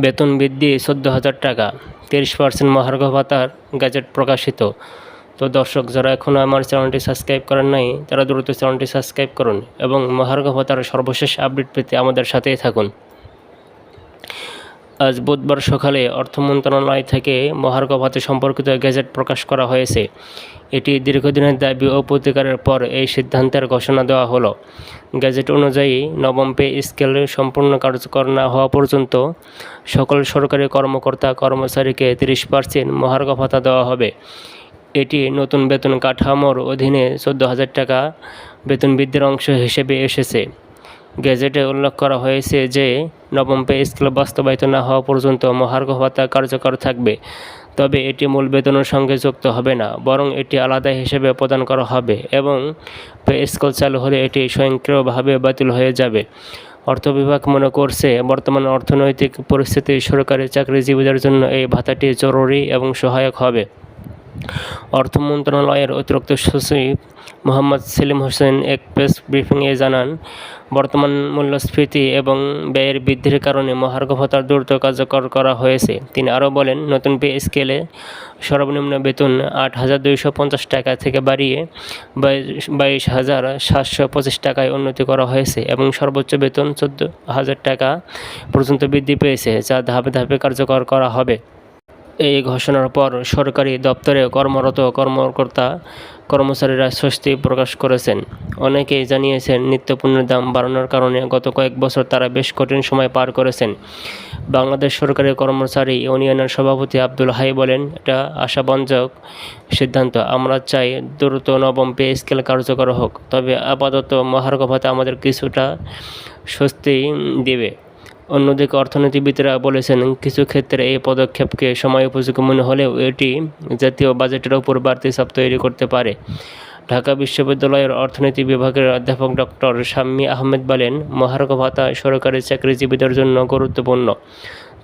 বেতন বৃদ্ধি চোদ্দ হাজার টাকা, তিরিশ পার্সেন্ট মহার্ঘ ভাতার গ্যাজেট প্রকাশিত। তো দর্শক, যারা এখনও আমার চ্যানেলটি সাবস্ক্রাইব করেন নাই, তারা দ্রুত চ্যানেলটি সাবস্ক্রাইব করুন এবং মহার্ঘ ভাতার সর্বশেষ আপডেট পেতে আমাদের সাথেই থাকুন। আজ বুধবার সকালে অর্থ মন্ত্রণালয় থেকে মহার্ঘ ভাতা সম্পর্কিত গেজেট প্রকাশ করা হয়েছে। এটি দীর্ঘদিনের দাবি ও প্রতিকারের পর এই সিদ্ধান্তের ঘোষণা দেওয়া হলো। গেজেট অনুযায়ী নবম পে স্কেল সম্পূর্ণ কার্যকর না হওয়া পর্যন্ত সকল সরকারি কর্মকর্তা কর্মচারীকে তিরিশ পার্সেন্ট মহার্ঘ ভাতা দেওয়া হবে। এটি নতুন বেতন কাঠামোর অধীনে চোদ্দ হাজার টাকা বেতন বৃদ্ধির অংশ হিসেবে এসেছে। গেজেটে উল্লেখ করা হয়েছে যে, নবম পে স্কেল বাস্তবায়িত না হওয়া পর্যন্ত মহার্ঘ ভাতা কার্যকর থাকবে, তবে এটি মূল বেতনের সঙ্গে যুক্ত হবে না, বরং এটি আলাদা হিসেবে প্রদান করা হবে এবং পে স্কেল চালু হলে এটি স্বয়ংক্রিয়ভাবে বাতিল হয়ে যাবে। অর্থ বিভাগ মনে করছে, বর্তমান অর্থনৈতিক পরিস্থিতি সরকারি চাকরিজীবীদের জন্য এই ভাতাটি জরুরি এবং সহায়ক হবে। অর্থ মন্ত্রণালয়ের অতিরিক্ত সচিব মোহাম্মদ সেলিম হোসেন এক প্রেস ব্রিফিংয়ে জানান, বর্তমান মূল্যস্ফীতি এবং ব্যয়ের বৃদ্ধির কারণে মহার্ঘ ভাতার দ্রুত কার্যকর করা হয়েছে। তিনি আরও বলেন, নতুন পে স্কেলে সর্বনিম্ন বেতন আট হাজার দুইশো পঞ্চাশ টাকা থেকে বাড়িয়ে বাইশ হাজার সাতশো পঁচিশ টাকায় উন্নতি করা হয়েছে এবং সর্বোচ্চ বেতন চোদ্দ হাজার টাকা পর্যন্ত বৃদ্ধি পেয়েছে, যা ধাপে ধাপে কার্যকর করা হবে। এই ঘোষণার পর সরকারি দপ্তরে কর্মরত কর্মকর্তা কর্মচারীরা স্বস্তি প্রকাশ করেছেন। অনেকেই জানিয়েছেন নিত্যপণ্যের দাম বাড়ানোর কারণে গত কয়েক বছর তারা বেশ কঠিন সময় পার করেছেন। বাংলাদেশ সরকারি কর্মচারী ইউনিয়নের সভাপতি আব্দুল হাই বলেন, এটা আশাবঞ্জক সিদ্ধান্ত। আমরা চাই দ্রুত নবম পে স্কেল কার্যকর হোক, তবে আপাতত মহার্ঘ ভাতা আমাদের কিছুটা স্বস্তি দেবে। অন্যদিকে অর্থনীতিবিদরা বলেছেন, কিছু ক্ষেত্রে এই পদক্ষেপকে সময় উপযোগী মনে হলেও এটি জাতীয় বাজেটের ওপর বাড়তি চাপ তৈরি করতে পারে। ঢাকা বিশ্ববিদ্যালয়ের অর্থনীতি বিভাগের অধ্যাপক ডক্টর শাম্মী আহমেদ বলেন, মহার্ঘ ভাতা সরকারি চাকরিজীবীদের জন্য গুরুত্বপূর্ণ।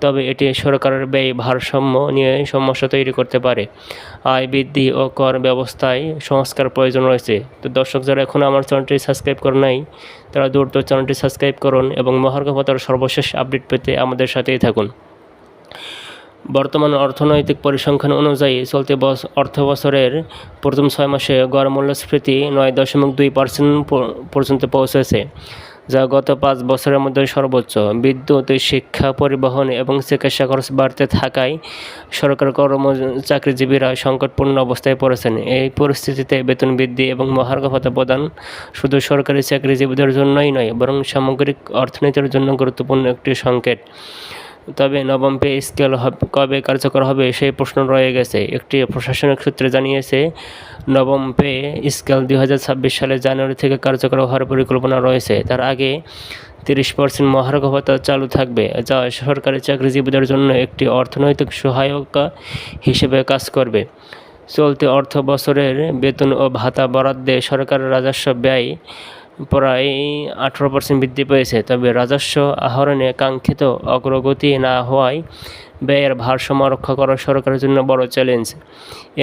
তবে এটি সরকারের ব্যয় ভারসাম্য নিয়ে সমস্যা তৈরি করতে পারে। আয় বৃদ্ধি ও কর ব্যবস্থায় সংস্কার প্রয়োজন রয়েছে। তো দর্শক, যারা এখন আমার চ্যানেলটি সাবস্ক্রাইব করে নাই, তারা দ্রুত চ্যানেলটি সাবস্ক্রাইব করুন এবং মহার্ঘ ভাতার সর্বশেষ আপডেট পেতে আমাদের সাথেই থাকুন। বর্তমান অর্থনৈতিক পরিসংখ্যান অনুযায়ী চলতি অর্থ বছরের প্রথম ছয় মাসে গড় মূল্যস্ফীতি নয় দশমিক দুই পার্সেন্ট পর্যন্ত পৌঁছেছে। যা গত পাঁচ বছরের মধ্যে সর্বোচ্চ। বিদ্যুৎ, শিক্ষা, পরিবহন এবং চিকিৎসা খরচ বাড়তে থাকায় সরকার কর্ম চাকরিজীবীরা সংকটপূর্ণ অবস্থায় পড়েছেন। এই পরিস্থিতিতে বেতন বৃদ্ধি এবং মহার্ঘ ভাতা প্রদান শুধু সরকারি চাকরিজীবীদের জন্যই নয়, বরং সামগ্রিক অর্থনীতির জন্য গুরুত্বপূর্ণ একটি সংকেত। তবে নবম পে স্কেল কবে কার্যকর হবে সেই প্রশ্ন রয়ে গেছে। একটি প্রশাসনিক সূত্রে জানিয়েছে, নবম পে স্কেল দু হাজার ছাব্বিশ সালে জানুয়ারি থেকে কার্যকর হওয়ার পরিকল্পনা রয়েছে। তার আগে তিরিশ পার্সেন্ট মহার্ঘ ভাতা চালু থাকবে, যা সরকারি চাকরিজীবীদের জন্য একটি অর্থনৈতিক সহায়তা হিসেবে কাজ করবে। চলতি অর্থ বছরের বেতন ও ভাতা বরাদ্দে সরকারের রাজস্ব ব্যয় প্রায় আঠেরো পার্সেন্ট বৃদ্ধি পেয়েছে। তবে রাজস্ব আহরণে কাঙ্ক্ষিত অগ্রগতি না হওয়ায় ব্যয়ের ভারসাম্য রক্ষা করা সরকারের জন্য বড় চ্যালেঞ্জ।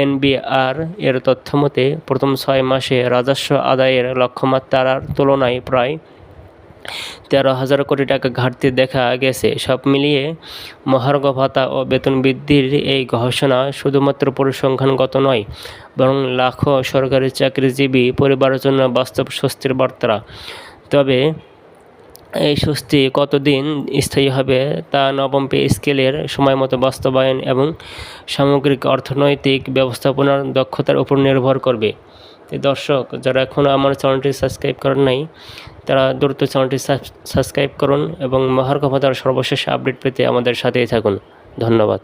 এনবিআর এর তথ্য মতে, প্রথম ছয় মাসে রাজস্ব আদায়ের লক্ষ্যমাত্রার তুলনায় প্রায় তেরো হাজার কোটি টাকা ঘাটতি দেখা গেছে। সব মিলিয়ে মহার্ঘ ভাতা ও বেতন বৃদ্ধির এই ঘোষণা শুধুমাত্র পরিসংখ্যানগত নয়, বরং লাখো সরকারি চাকরিজীবী পরিবারের জন্য বাস্তব স্বস্তির বার্তা। তবে এই স্বস্তি কতদিন স্থায়ী হবে তা নবম পে স্কেলের সময় মতো বাস্তবায়ন এবং সামগ্রিক অর্থনৈতিক ব্যবস্থাপনার দক্ষতার উপর নির্ভর করবে। দর্শক, যারা এখনও আমার চ্যানেলটি সাবস্ক্রাইব করেন নাই তারা দ্রুত চ্যানেলটি সাবস্ক্রাইব করুন এবং মহার্ঘ ভাতার সর্বশেষ আপডেট পেতে আমাদের সাথেই থাকুন। ধন্যবাদ।